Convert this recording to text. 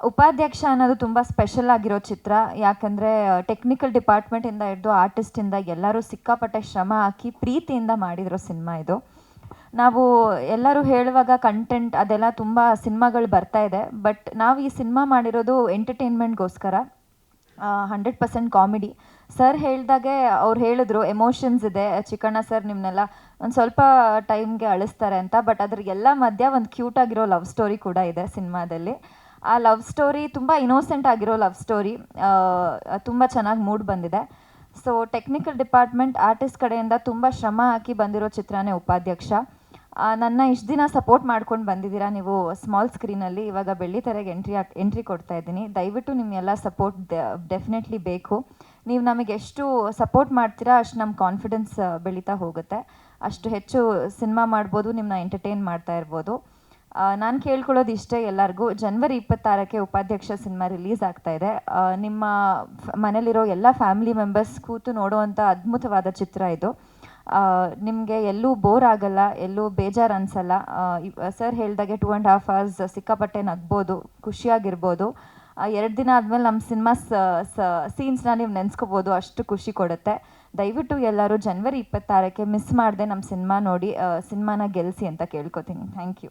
ಉಪಾಧ್ಯಕ್ಷ ಅನ್ನೋದು ತುಂಬ ಸ್ಪೆಷಲ್ ಆಗಿರೋ ಚಿತ್ರ. ಯಾಕಂದರೆ ಟೆಕ್ನಿಕಲ್ ಡಿಪಾರ್ಟ್ಮೆಂಟಿಂದ ಹಿಡಿದು ಆರ್ಟಿಸ್ಟಿಂದ ಎಲ್ಲರೂ ಸಿಕ್ಕಾಪಟ್ಟೆ ಶ್ರಮ ಹಾಕಿ ಪ್ರೀತಿಯಿಂದ ಮಾಡಿರೋ ಸಿನಿಮಾ ಇದು. ನಾವು ಎಲ್ಲರೂ ಹೇಳುವಾಗ ಕಂಟೆಂಟ್ ಅದೆಲ್ಲ ತುಂಬ ಸಿನಿಮಾಗಳು ಬರ್ತಾ ಇದೆ. ಬಟ್ ನಾವು ಈ ಸಿನಿಮಾ ಮಾಡಿರೋದು ಎಂಟರ್ಟೈನ್ಮೆಂಟ್ಗೋಸ್ಕರ ಹಂಡ್ರೆಡ್ ಪರ್ಸೆಂಟ್ ಕಾಮಿಡಿ ಸರ್ ಹೇಳಿದಾಗೆ ಅವ್ರು ಹೇಳಿದ್ರು ಎಮೋಷನ್ಸ್ ಇದೆ, ಚಿಕ್ಕಣ್ಣ ಸರ್ ನಿಮ್ಮನ್ನೆಲ್ಲ ಒಂದು ಸ್ವಲ್ಪ ಟೈಮ್ಗೆ ಅಳಿಸ್ತಾರೆ ಅಂತ. ಬಟ್ ಅದ್ರ ಎಲ್ಲ ಮಧ್ಯ ಒಂದು ಕ್ಯೂಟ್ ಆಗಿರೋ ಲವ್ ಸ್ಟೋರಿ ಕೂಡ ಇದೆ ಸಿನಿಮಾದಲ್ಲಿ. ಆ ಲವ್ ಸ್ಟೋರಿ ತುಂಬ ಇನೋಸೆಂಟ್ ಆಗಿರೋ ಲವ್ ಸ್ಟೋರಿ ತುಂಬ ಚೆನ್ನಾಗಿ ಮೂಡ್ ಬಂದಿದೆ. ಸೊ ಟೆಕ್ನಿಕಲ್ ಡಿಪಾರ್ಟ್ಮೆಂಟ್ ಆರ್ಟಿಸ್ಟ್ ಕಡೆಯಿಂದ ತುಂಬ ಶ್ರಮ ಹಾಕಿ ಬಂದಿರೋ ಚಿತ್ರನೇ ಉಪಾಧ್ಯಕ್ಷ. ನನ್ನ ಇಷ್ಟು ದಿನ ಸಪೋರ್ಟ್ ಮಾಡ್ಕೊಂಡು ಬಂದಿದ್ದೀರಾ ನೀವು ಸ್ಮಾಲ್ ಸ್ಕ್ರೀನಲ್ಲಿ ಇವಾಗ ಬೆಳ್ಳಿ ತೆರೆಗೆ ಎಂಟ್ರಿ ಎಂಟ್ರಿ ಕೊಡ್ತಾ ಇದ್ದೀನಿ. ದಯವಿಟ್ಟು ನಿಮ್ಮೆಲ್ಲ ಸಪೋರ್ಟ್ ಡೆಫಿನೆಟ್ಲಿ ಬೇಕು. ನೀವು ನಮಗೆ ಎಷ್ಟು ಸಪೋರ್ಟ್ ಮಾಡ್ತೀರಾ ಅಷ್ಟು ನಮ್ಮ ಕಾನ್ಫಿಡೆನ್ಸ್ ಬೆಳೀತಾ ಹೋಗುತ್ತೆ. ಅಷ್ಟು ಹೆಚ್ಚು ಸಿನಿಮಾ ಮಾಡ್ಬೋದು ನಿಮ್ಮನ್ನ ಎಂಟರ್ಟೈನ್ ಮಾಡ್ತಾ ಇರ್ಬೋದು. ನಾನು ಕೇಳ್ಕೊಳ್ಳೋದು ಇಷ್ಟೇ ಎಲ್ಲರಿಗೂ. ಜನವರಿ ಇಪ್ಪತ್ತಾರಕ್ಕೆ ಉಪಾಧ್ಯಕ್ಷ ಸಿನಿಮಾ ರಿಲೀಸ್ ಆಗ್ತಾ ಇದೆ. ನಿಮ್ಮ ಮನೇಲಿರೋ ಎಲ್ಲ ಫ್ಯಾಮಿಲಿ ಮೆಂಬರ್ಸ್ ಕೂತು ನೋಡುವಂಥ ಅದ್ಭುತವಾದ ಚಿತ್ರ ಇದು. ನಿಮಗೆ ಎಲ್ಲೂ ಬೋರ್ ಆಗಲ್ಲ, ಎಲ್ಲೂ ಬೇಜಾರು ಅನಿಸಲ್ಲ. ಸರ್ ಹೇಳಿದಾಗೆ ಟೂ ಆ್ಯಂಡ್ ಹಾಫ್ ಅವರ್ಸ್ ಸಿಕ್ಕಾಪಟ್ಟೆ ನಗ್ಬೋದು, ಖುಷಿಯಾಗಿರ್ಬೋದು. ಎರಡು ದಿನ ಆದಮೇಲೆ ನಮ್ಮ ಸಿನಿಮಾ ಸೀನ್ಸ್ನ ನೀವು ನೆನೆಸ್ಕೋಬೋದು, ಅಷ್ಟು ಖುಷಿ ಕೊಡುತ್ತೆ. ದಯವಿಟ್ಟು ಎಲ್ಲರೂ ಜನವರಿ ಇಪ್ಪತ್ತಾರಕ್ಕೆ ಮಿಸ್ ಮಾಡದೆ ನಮ್ಮ ಸಿನಿಮಾ ನೋಡಿ ಸಿನಿಮಾನ ಗೆಲ್ಲಿಸಿ ಅಂತ ಕೇಳ್ಕೊತೀನಿ. Thank you